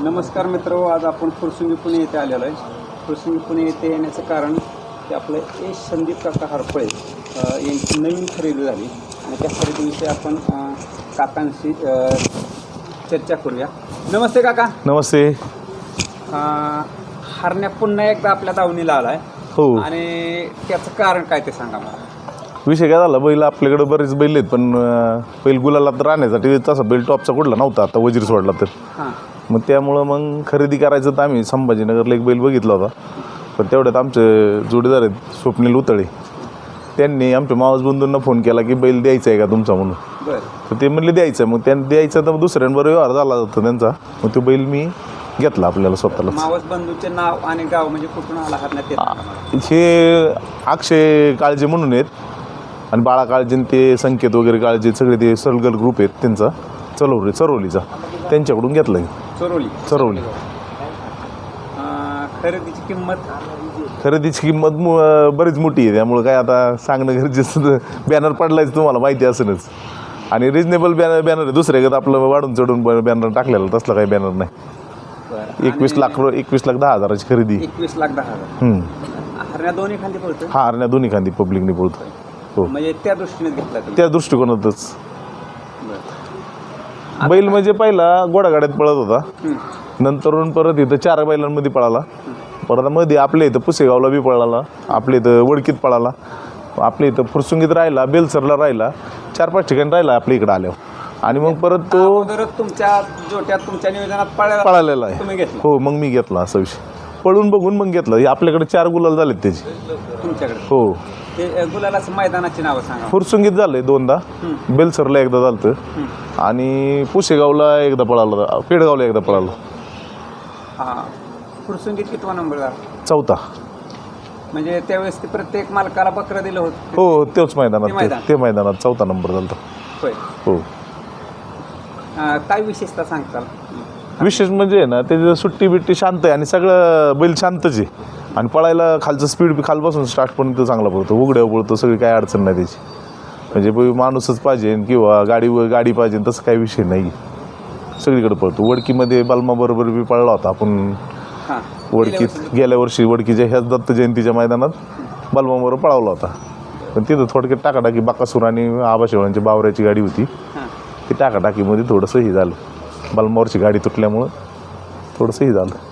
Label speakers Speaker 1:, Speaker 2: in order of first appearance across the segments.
Speaker 1: नमस्कार मित्र आज आपण फुरसुंगी पुणे येथे आलेलो आहे. फुरसुंगी पुणे येथे येण्याचं कारण की आपलं ए संदीप काका हरपळे यांची नवीन खरेदी झाली. आणि त्या खरेदीविषयी आपण काकांशी चर्चा करूया. नमस्ते काका.
Speaker 2: नमस्ते.
Speaker 1: हरण्या पुन्हा एकदा आपल्या दावणीला आला आहे
Speaker 2: हो.
Speaker 1: आणि त्याचं कारण काय ते सांगा मला.
Speaker 2: विषय काय झाला? बैल आपल्याकडे बरेच बैल आहेत पण बैल गुलाला तर राहण्यासाठी तसा बैल टॉपचा कुठला नव्हता. आता वजीर सोडला तर.
Speaker 1: हां.
Speaker 2: मग त्यामुळं मग खरेदी करायचं तर आम्ही संभाजीनगरला एक बैल बघितला होता. पण तेवढ्यात आमचे जोडीदार आहेत स्वप्नील उतळे. त्यांनी आमच्या मावस बंधूंना फोन केला की बैल द्यायचा आहे का तुमचा म्हणून. तर ते म्हणले द्यायचं. मग त्यांनी द्यायचं तर दुसऱ्यांबरोबर व्यवहार झाला होता त्यांचा. मग तो बैल मी घेतला आपल्याला स्वतःला
Speaker 1: मावस बंधूचे नाव आणि गाव म्हणजे कुठून आला.
Speaker 2: हे अक्षय काळजे म्हणून आहेत. आणि बाळा काळजे ते संकेत वगैरे काळजे सगळे ते सरगल ग्रुप आहेत त्यांचा. चरवली चरवलीचा त्यांच्याकडून घेतलं
Speaker 1: चोरवली
Speaker 2: चरवली
Speaker 1: अ, खरेदीची किंमत?
Speaker 2: खरेदीची किंमत मु- बरीच मोठी आहे. त्यामुळं काय आता सांगणं गरजेचं बॅनर पडलायच तुम्हाला माहिती असेलच. आणि रिजनेबल बॅनर बॅनर आहे. दुसऱ्या आपलं वाढून चढून बॅनर टाकलेलं. तसलं काही बॅनर नाही. एकवीस लाख रु- एकवीस लाख दहा हजाराची खरेदी.
Speaker 1: एकवीस लाख दहा हजार.
Speaker 2: हम्म.
Speaker 1: हरण्या दोन्ही खाली पडतो
Speaker 2: हा हरण्या दोन्ही खांदी पब्लिकने पळतो हो.
Speaker 1: म्हणजे त्या दृष्टीने घेतला तुम्ही
Speaker 2: त्या दृष्टिकोनातच. बैल म्हणजे पहिला घोडागाड्यात पळत होता. नंतरून परत इथं चार बैलांमध्ये पळाला. परत मध्ये आपल्या इथं पुसेगावला बी पळाला. आपल्या इथं वडकीत पळाला. आपल्या इथं फुरसुंगीत राहिला बेलसरला राहिला. चार पाच ठिकाणी राहिला आपल्या इकडं आल्यावर. आणि मग परत तो
Speaker 1: तुमच्या जोट्यात तुमच्या नियोजनात
Speaker 2: पळालेला आहे. हो मग मी घेतला असा विषय. पळून बघून मग घेतलं. हे आपल्याकडे चार गुलाल झालेत त्याचे. हो.
Speaker 1: ते गुलालाचं मैदानाची नावं सांगा.
Speaker 2: फुरसुंगीत झालंय दोनदा. बेलसरला एकदा झालं आणि पुसेगावला एकदा पळाला. पेडगावला एकदा पळाला.
Speaker 1: हा. फुरसुंगीत कितवा नंबर झाला?
Speaker 2: चौथा.
Speaker 1: म्हणजे त्यावेळेस ते प्रत्येक मालकाला बकरं दिलं होतं.
Speaker 2: हो हो तेच
Speaker 1: ते
Speaker 2: मैदानात
Speaker 1: मैदान.
Speaker 2: ते- ते मैदानात चौथा नंबर झाला
Speaker 1: होय.
Speaker 2: हो.
Speaker 1: अ, काय विशेषता सांगताल?
Speaker 2: विशेष म्हणजे आहे ना त्याचं सुट्टी बिट्टी शांत आहे आणि सगळं बैल शांतच आहे. आणि पळायला खालचं स्पीड बी खालपासून स्टार्टपर्यंत चांगला पळतो. उघड्यावर पळतो सगळी काय अडचण नाही त्याची. म्हणजे माणूसच पाहिजे किंवा गाडी गाडी पाहिजे तसं काही विषय नाही. सगळीकडे पळतो. वडकीमध्ये बलमाबरोबर बी पळला होता. आपण वडकीत गेल्या वर्षी. वडकीच्या ह्याच दत्त जयंतीच्या मैदानात बलमाबरोबर पळावला होता. पण तिथं थोडक्यात टाकाटाकी बाकासूर आणि आबाशिवाळांची बावऱ्याची गाडी होती.
Speaker 1: हां.
Speaker 2: ती टाकाटाकीमध्ये थोडंसं हे झालं. बलमावरची गाडी तुटल्यामुळं थोडंसं हे झालं.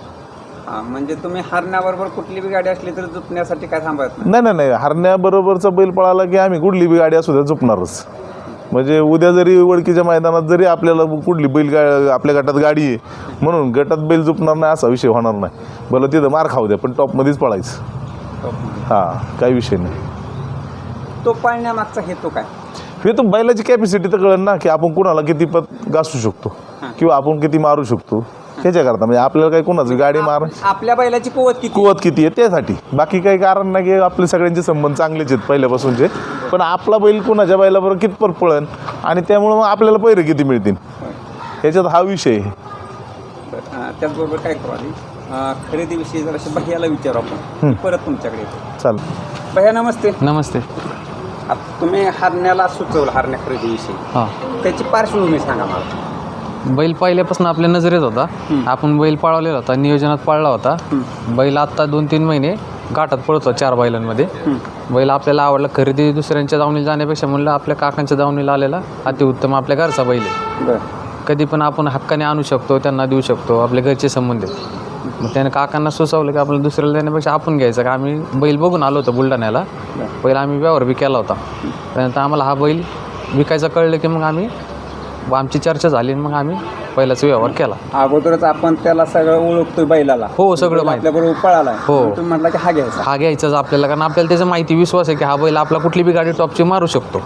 Speaker 1: हां म्हणजे तुम्ही हरण्याबरोबर कुठली बी गाडी असली तर जुपण्यासाठी काय थांबत नाही.
Speaker 2: नाही नाही नाही. हरण्याबरोबरचा बैल पळाला की आम्ही कुठली बी गाडी असू द्या झोपणारच. म्हणजे उद्या जरी वडकीच्या मैदानात जरी आपल्याला कुठली बैल गा आपल्या गटात गाडी आहे म्हणून गटात बैल झोपणार नाही असा विषय होणार नाही. भलं तिथं मार खाऊ द्या पण टॉपमध्येच पळायचं. हां काही विषय नाही.
Speaker 1: तो पाळण्यामागचा हेतू काय?
Speaker 2: हे तर बैलाची कॅपॅसिटी तर कळेल ना की आपण कुणाला किती पत घासू शकतो किंवा आपण किती मारू शकतो. ह्याच्याकरता म्हणजे आपल्याला काही कोणाची गाडी मार
Speaker 1: आपल्या बैलाची कुवत किती?
Speaker 2: कुवत किती आहे त्यासाठी. बाकी काही कारण नाही की आपले सगळ्यांचे संबंध चांगलेच आहेत पहिल्यापासूनचे. पण आपला बैल कुणाच्या बैलाबरोबर कितपत पळन आणि त्यामुळं मग आपल्याला पैरे किती मिळतील? ह्याच्यात हा विषय आहे.
Speaker 1: अं, त्याचबरोबर काय करू आधी? अं, खरेदीविषयी जराशे भैयाला विचारू आपण. परत तुमच्याकडे येतो.
Speaker 2: चाल
Speaker 1: भैया नमस्ते.
Speaker 3: नमस्ते.
Speaker 1: आता तुम्ही हरण्याला सुचवलं हरण्या खरेदीविषयी.
Speaker 3: हां.
Speaker 1: त्याची पार्श्वभूमी सांगा मला.
Speaker 3: बैल पहिल्यापासून आपल्या नजरेत होता. आपण बैल पाळवलेला होता नियोजनात पाळला होता. बैल आत्ता दोन तीन महिने घाटात पळतो चार बैलांमध्ये. बैल आपल्याला आवडला. खरेदी दुसऱ्यांच्या दावणीला जाण्यापेक्षा म्हणलं आपल्या काकांच्या दावणीला आलेला अतिउत्तम आपल्या घरचा बैल आहे. कधी पण आपण हक्काने आणू शकतो त्यांना देऊ शकतो आपले घरचे संबंध मग त्याने काकांना सुचवलं की आपल्याला दुसऱ्याला देण्यापेक्षा आपण घ्यायचं. का आम्ही बैल बघून आलो होतो बुलढाण्याला. पहिला आम्ही व्यवहार बी केला होता. त्यानंतर आम्हाला हा बैल विकायचं कळलं की मग आम्ही व आमची चर्चा झाली आणि मग आम्ही पहिलाच व्यवहार केला.
Speaker 1: अगोदरच आपण त्याला सगळं ओळखतोय बैलाला.
Speaker 3: हो, सगळं माहिती.
Speaker 1: आपल्या बरोबर पळाला.
Speaker 3: हो.
Speaker 1: तुम्ही म्हटलं की हा घ्यायचा.
Speaker 3: हा घ्यायचाच आपल्याला कारण आपल्याला त्याचं माहिती विश्वास आहे की हा बैल आपला कुठली बी गाडी टॉपची मारू शकतो.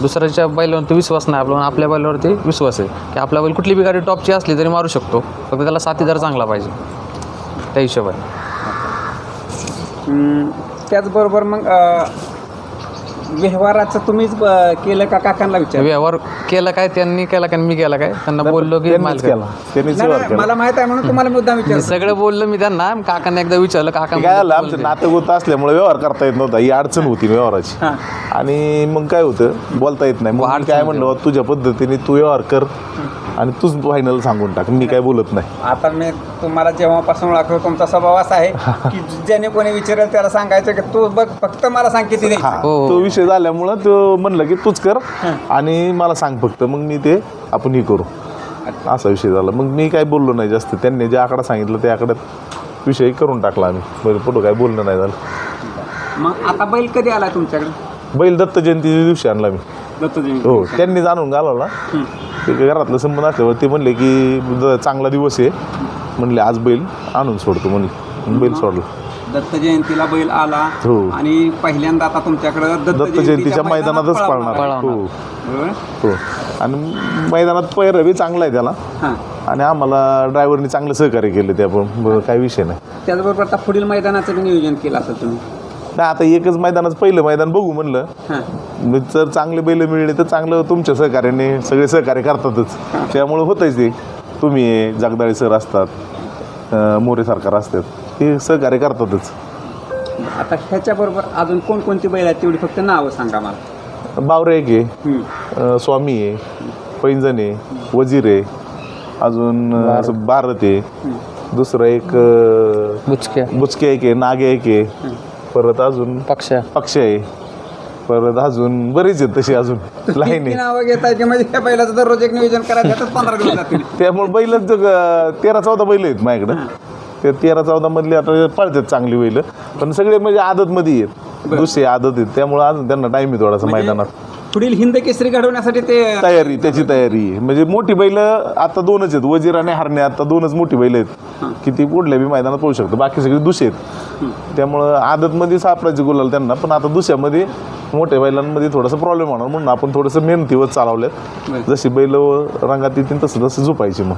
Speaker 3: दुसऱ्याच्या बैलावरती विश्वास नाही आपला आपल्या बैलावरती विश्वास आहे की आपला बैल कुठली बी गाडी टॉपची असली तरी मारू शकतो. फक्त त्याला साथीदार चांगला पाहिजे. त्या हिशोबाने.
Speaker 1: हम्म, त्याचबरोबर मग अं, व्यवहाराचं तुम्हीच केलं का काकांना विचार?
Speaker 3: व्यवहार केला काय त्यांनी केला काय मी केला काय? त्यांना बोललो की
Speaker 2: त्यांनीच
Speaker 3: मालक
Speaker 2: केला. त्यांनीच व्यवहार केला.
Speaker 1: मला माहीत आहे म्हणून तुम्हाला मुद्दा विचार
Speaker 3: मी सगळं बोललो मी त्यांना. काकांना एकदा विचारलं काका
Speaker 2: ते काय झालं? आमचं नातं गोत असल्यामुळे व्यवहार करता येत नव्हता. ही अडचण होती व्यवहाराची.
Speaker 1: हां.
Speaker 2: आणि मग काय होतं? बोलता येत नाही. मग
Speaker 3: वा,
Speaker 2: मी
Speaker 3: अडचण
Speaker 2: काय. म्हणलं? तुझ्या पद्धतीने तू व्यवहार कर. आणि तूच फायनल सांगून टाक. मी काय बोलत नाही.
Speaker 1: आता मी तुम्हाला जेव्हापासून ओळखतो तुमचा स्वभाव असा आहे की ज्याने कोणी विचारेल त्याला सांगायचं की तू बघ फक्त मला सांग किती
Speaker 2: हा
Speaker 1: द्यायचं.
Speaker 3: हो.
Speaker 2: तो विषय झाल्यामुळं तो म्हणलं की तूच कर आणि मला सांग फक्त. मग मी ते आपण हे करू. असा विषय झाला. मग मी काय बोललो नाही जास्त. त्यांनी जे आकडा सांगितलं त्या आकड्यात विषय करून टाकला आम्ही. बरं पुढं काय बोलणं नाही झालं.
Speaker 1: मग आता बैल कधी आला तुमच्याकडे?
Speaker 2: बैल दत्त जयंतीच्या दिवशी आणला मी.
Speaker 1: दत्त जयंती
Speaker 2: हो त्यांनी जाणून घालवला. ते घरातलं संबंध असल्यावर ते म्हणले की चांगला दिवस आहे. म्हणले आज बैल आणून सोडतो म्हणले बैल सोडला.
Speaker 1: दत्त जयंतीला बैल आला
Speaker 2: हो.
Speaker 1: आणि पहिल्यांदा आता तुमच्याकडं
Speaker 2: दत्त जयंतीच्या मैदानातच पाळणार. हो? हो. आणि मैदानात पैर बी चांगला आहे त्याला.
Speaker 1: हां.
Speaker 2: आणि आम्हाला ड्रायव्हरनी चांगलं सहकार्य केलं ते आपण बरं, काही विषय नाही.
Speaker 1: त्याचबरोबर आता पुढील मैदानाचं बी नियोजन केलं असेल तुम्ही.
Speaker 2: नाही आता एकच मैदानाचं पहिलं मैदान बघू म्हणलं.
Speaker 1: हां.
Speaker 2: मग जर चांगले बैल मिळले तर चांगलं तुमच्या सहकार्याने सगळे सहकार्य करतातच. त्यामुळे होतंच ते. तुम्ही आहे, जगदाळे सर असतात अं, मोरे सरकार असतात ते सहकार्य करतातच.
Speaker 1: आता ह्याच्याबरोबर अजून कोणकोणती बैल आहेत तेवढी फक्त नावं सांगा मला.
Speaker 2: बावरे एक आहे.
Speaker 1: हम्म.
Speaker 2: अं, स्वामी आहे पैंजण आहे वजीर आहे अजून अं, असं भारत आहे. दुसरं एक अं,
Speaker 3: बुचक्या
Speaker 2: बुचके एक आहे नागे एक आहे. परत अजून
Speaker 3: पक्ष्या.
Speaker 2: पक्ष आहे. परत अजून बरेच आहेत तसे अजून लाईन आहे.
Speaker 1: नावं घेता की म्हणजे त्या बैलाचं दररोज एक नियोजन करायचं त्यातच पंधरा दिवस जातील.
Speaker 2: त्यामुळे बैलच तेरा चौदा बैल आहेत माझ्याकडं. ते तेरा चौदा मधले आता पळतात चांगली बैल. पण सगळे म्हणजे आदतमध्ये आहेत. दुसरे आदत आहेत. त्यामुळे अजून त्यांना टाईम आहे थोडासा मैदानात.
Speaker 1: पुढील हिंद केसरी घडवण्यासाठी ते
Speaker 2: तयारी त्याची तयारी. आहे. म्हणजे मोठी बैल आता दोनच आहेत. वजीर आणि हरणे आता दोनच मोठी बैल आहेत. की ती कुठल्या बी मैदानात पळू शकतो. बाकी सगळे दुसरे आहेत. त्यामुळं आदतमध्ये सापडायचे गुलाल त्यांना पण आता दुसऱ्यामध्ये मोठ्या बैलांमध्ये थोडासा प्रॉब्लेम होणार. म्हणून आपण थोडंसं मेहनतीवर चालवल्यात. जशी बैल रंगात येतील तसं तसं झोपायची मग.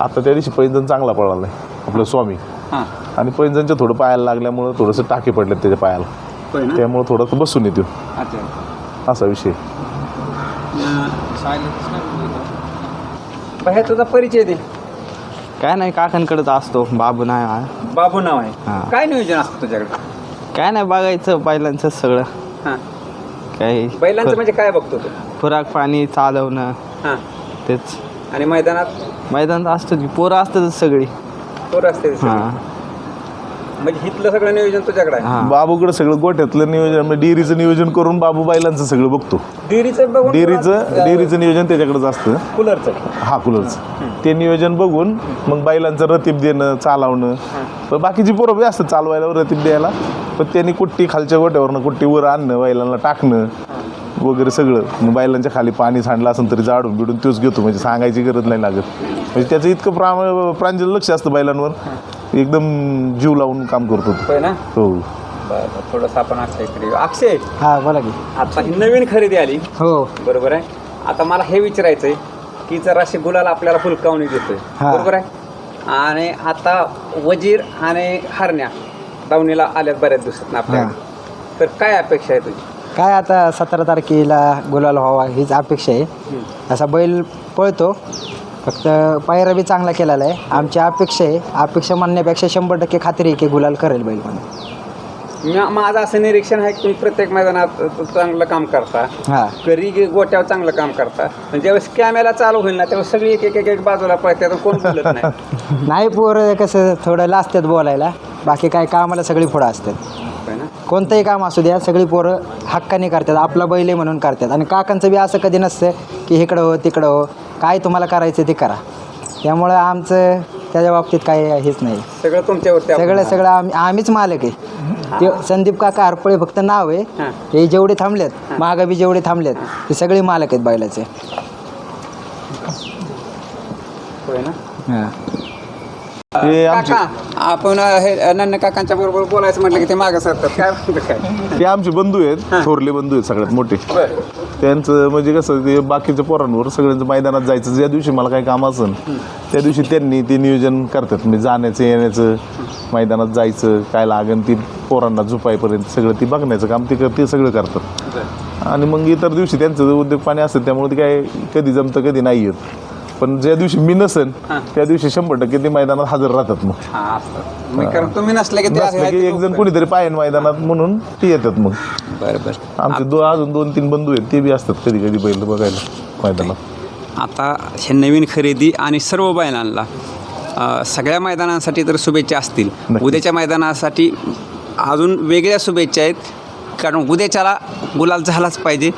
Speaker 2: आता त्या दिवशी पैंजण चांगला पळाला आहे आपलं स्वामी.
Speaker 1: हां.
Speaker 2: आणि पैंजणच्या थोडं पायाला लागल्यामुळं थोडंसं टाके पडलेत त्याच्या पायाला.
Speaker 1: होय ना?
Speaker 2: त्यामुळं थोडंसं बसून येतो.
Speaker 1: अच्छा.
Speaker 2: असा विषय.
Speaker 1: तुझा परिचय दे.
Speaker 4: काय नाही काकांकडेच असतो. बाबू नाही हा.
Speaker 1: बाबू नाव आहे. काय नियोजन असतं तुझ्याकडे?
Speaker 4: काय नाही बघायचं बैलांचं सगळं.
Speaker 1: हां.
Speaker 4: काही
Speaker 1: बैलांचं म्हणजे काय बघतो तू?
Speaker 4: खुराक पाणी चालवणं.
Speaker 1: हां.
Speaker 4: तेच.
Speaker 1: आणि मैदानात?
Speaker 4: मैदान असतं की पोरं असतातच सगळी.
Speaker 1: पोरं असते ते सगळे.
Speaker 4: हां
Speaker 1: म्हणजे हिथलं सगळं नियोजन तुझ्याकडे आहे
Speaker 4: हां.
Speaker 2: बाबूकडे सगळं गोठ्यातलं नियोजन म्हणजे डेअरीचं नियोजन करून बाबू बैलांचं सगळं बघतो.
Speaker 1: डेअरीचं बघून
Speaker 2: डेअरीचं डेअरीचं नियोजन त्याच्याकडेच असतं.
Speaker 1: कूलरचं.
Speaker 2: हा कुलरचं. ते नियोजन बघून मग बैलांचं रतीब देणं चालवणं. पण बाकीची पोरं बी असतात चालवायला रतीब द्यायला. पण त्यांनी कुट्टी खालच्या गोट्यावरनं कुट्टी वर आणणं बैलांना टाकणं वगैरे सगळं. मग बैलांच्या खाली पाणी सांडलं असेल तरी जाडून बिडून तोच घेतो. म्हणजे सांगायची गरज नाही लागत. म्हणजे त्याचं इतकं प्रा प्रांजल लक्ष असतं बैलांवर एकदम जीव लावून काम करतो तो.
Speaker 1: होय ना?
Speaker 2: हो.
Speaker 1: बरं थोडंसं आपण. अक्षय!
Speaker 4: हा बोला की.
Speaker 1: आता ही नवीन खरेदी आली.
Speaker 4: हो.
Speaker 1: बरोबर आहे? आता मला हे विचारायचं आहे की जराशी गुलाल आपल्याला फुलकावणी देतोय.
Speaker 4: हा.
Speaker 1: बरोबर आहे? आणि आता वजीर आणि हरण्या दावणीला आल्यात बऱ्याच दिवसात आपल्या तर काय अपेक्षा आहे तुझी?
Speaker 5: काय आता सतरा तारखेला गुलाल व्हावा हीच अपेक्षा आहे. असा बैल पळतो. फक्त पायरा बी चांगला केलेला आहे. आमची अपेक्षा आहे. अपेक्षा म्हणण्यापेक्षा शंभर टक्के खात्री आहे की गुलाल करेल बैल म्हणून
Speaker 1: माझं असं निरीक्षण आहे की तुम्ही प्रत्येक मैदानात चांगलं काम करता.
Speaker 5: हां.
Speaker 1: घरी गे- गोट्यावर चांगलं काम करता. पण ज्यावेळेस कॅमेरा चालू होईल ना त्यावेळेस सगळी एक एक एक एक बाजूला पळतात आणि कोण बोलत नाही.
Speaker 5: नाही पोरं कसं थोडं लाजतात बोलायला. बाकी काय कामाला सगळी पुढं असतात.
Speaker 1: होय ना?
Speaker 5: कोणतंही काम असू द्या सगळी पोरं हक्काने करतात. आपला बैल आहे म्हणून करतात. आणि काकांचं बी असं कधी नसतं की इकडं हो तिकडं हो. काय तुम्हाला करायचं ते करा. त्यामुळं आमचं त्याच्या बाबतीत काही हेच नाही.
Speaker 1: सगळं तुमच्यावरती
Speaker 5: सगळं सगळं आम्ही आम्हीच मालक आहे. ते संदीप काका हरपळे फक्त नाव आहे.
Speaker 1: हां.
Speaker 5: जेवढे थांबलेत मागं बी जेवढे थांबलेत ते सगळे मालक आहेत बैलाचे.
Speaker 1: आहे. होय ना?
Speaker 5: हां.
Speaker 2: ते आमचे
Speaker 1: काका आपण हे नन्न काकांच्या बरोबर बोलायचं म्हटलं की ते मागं सरतात काय म्हणतं काय?
Speaker 2: ते आमचे बंधू आहेत थोरले बंधू आहेत सगळ्यात मोठे.
Speaker 1: बरं.
Speaker 2: त्यांचं म्हणजे कसं ते बाकीच्या पोरांवर सगळ्यांचं मैदानात जायचं. ज्या दिवशी मला काही काम असेल त्या दिवशी त्यांनी ते नियोजन करतात. म्हणजे जाण्याचं येण्याचं मैदानात जायचं काय लागेल ती पोरांना झुपायपर्यंत सगळं ती बघण्याचं काम ते ते सगळं करतात. आणि मग इतर दिवशी त्यांचं उद्योग पाणी असतं त्यामुळे ते काय कधी जमतं कधी नाही येत. पण ज्या दिवशी मी नसेन त्या दिवशी शंभर टक्के ते मैदानात हजर राहतात मग.
Speaker 1: हा असं. कारण तुम्ही नसले की ते
Speaker 2: नसलं की एक जण कोणीतरी पाहिजे मैदानात म्हणून ते येतात मग.
Speaker 1: बरं बरं.
Speaker 2: आमचे दो अजून दोन तीन बंधू आहेत ते बी असतात कधी कधी बैल बघायला मैदानात.
Speaker 1: आता हे नवीन खरेदी आणि सर्व बैलांना अ, सगळ्या मैदानांसाठी तर शुभेच्छा असतील. उद्याच्या मैदानासाठी अजून वेगळ्या शुभेच्छा आहेत कारण उद्याच्याला गुलाल झालाच पाहिजे.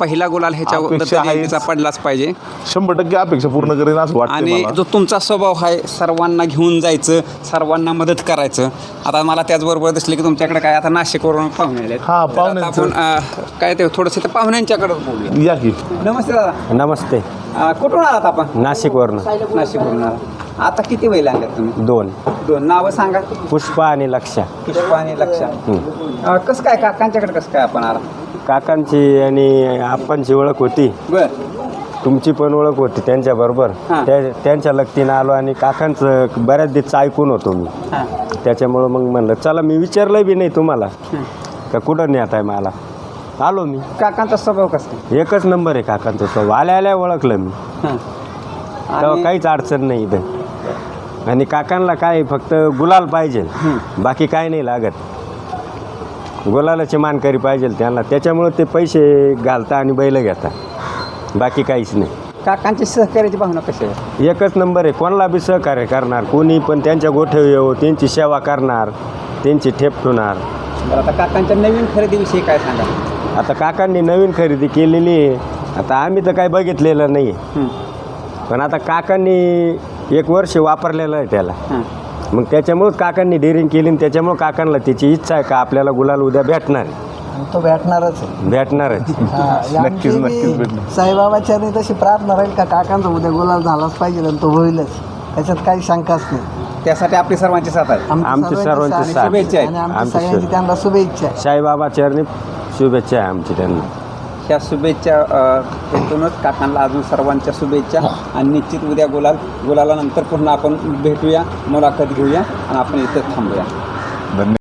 Speaker 1: पहिला गुलाल ह्याच्या
Speaker 2: अपेक्षा आहेच.
Speaker 1: पडलाच पाहिजे.
Speaker 2: शंभर टक्के अपेक्षा पूर्ण करेन असं वाटतं
Speaker 1: आणि
Speaker 2: मला.
Speaker 1: जो तुमचा स्वभाव आहे सर्वांना घेऊन जायचं सर्वांना मदत करायचं. आता मला त्याचबरोबर दिसले की तुमच्याकडे काय आता नाशिकवरून पाहुणे आले
Speaker 2: हा, पाहुण्यांचं.
Speaker 1: आपण अ, काय ते थोडंसं त्या पाहुण्यांच्याकडे बोलूया.
Speaker 2: या की.
Speaker 1: नमस्ते दादा.
Speaker 6: नमस्ते.
Speaker 1: अ, कुठून आलात आपण?
Speaker 6: नाशिकवरनं.
Speaker 1: नाशिकवरून आला आता किती बैल आणल्यात तुम्ही?
Speaker 6: दोन.
Speaker 1: दोन. नावं सांगा.
Speaker 6: पुष्पा आणि लक्षा.
Speaker 1: पुष्पा आणि लक्षा. कसं काय काकांच्याकडे कसं काय आपण आला
Speaker 6: काकांची आणि आप्पांची ओळख होती.
Speaker 1: बर.
Speaker 6: तुमची पण ओळख होती त्यांच्याबरोबर
Speaker 1: हां.
Speaker 6: त्या त्यांच्या लक्तीनं आलो आणि काकांचं बऱ्याच दिवस ऐकून होतो मी.
Speaker 1: हां.
Speaker 6: त्याच्यामुळं मग म्हणलं चला मी विचारलं बी नाही तुम्हाला. का कुठं नेत आहे मला? आलो मी.
Speaker 1: काकांचा स्वभाव कसा आहे?
Speaker 6: एकच नंबर आहे काकांचं स्वभाव. आल्या आल्या ओळखलं मी.
Speaker 1: हां.
Speaker 6: तेव्हा
Speaker 1: आणि-
Speaker 6: काहीच अडचण नाही इथं. आणि काकांना काय फक्त गुलाल पाहिजे. बाकी काय नाही लागत. गुलालाची मानकरी पाहिजे त्यांना. त्याच्यामुळं ते पैसे घालता आणि बैल घेता. बाकी काहीच नाही.
Speaker 1: काकांची सहकार्याची भावना कशी आहे?
Speaker 6: एकच नंबर आहे कोणाला बी सहकार्य करणार कोणी पण त्यांच्या गोठे येऊ त्यांची सेवा करणार त्यांची ठेप ठेवणार.
Speaker 1: आता काकांच्या नवीन खरेदीविषयी काय सांगा?
Speaker 6: आता काकांनी नवीन खरेदी केलेली आहे आता आम्ही तर काही बघितलेलं नाही.
Speaker 1: हं,
Speaker 6: पण आता काकांनी एक वर्ष वापरलेलं आहे त्याला.
Speaker 1: हं.
Speaker 6: मग त्याच्यामुळं काकांनी डेअरिंग केली आणि त्याच्यामुळं काकांना त्याची इच्छा आहे का आपल्याला गुलाल उद्या भेटणार आहे.
Speaker 5: तो भेटणारच आहे.
Speaker 6: भेटणारच.
Speaker 5: हा,
Speaker 2: नक्कीच, नक्कीच भेटणार.
Speaker 5: साईबाबाच्या तशी प्रार्थना राहील का काकांचा उद्या गुलाल झालाच पाहिजे आणि तो होईलच. त्याच्यात काही शंकाच नाही.
Speaker 1: त्यासाठी आपली सर्वांची साथ आहे.
Speaker 6: आमची सर्वांची साथ.
Speaker 1: शुभेच्छा आहेत.
Speaker 5: आणि आमची
Speaker 6: आमची
Speaker 5: सगळ्यांची
Speaker 6: शुभे-
Speaker 5: त्यांना शुभेच्छा आहे.
Speaker 6: साईबाबा चरणी शुभेच्छा आहे आमची त्यांना.
Speaker 1: ह्या शुभेच्छा अ, हेतूनच काकांना अजून सर्वांच्या शुभेच्छा. आणि निश्चित उद्या गुलाल गुलालानंतर पुन्हा आपण भेटूया मुलाखत घेऊया आणि आपण इथं थांबूया.
Speaker 2: धन्यवाद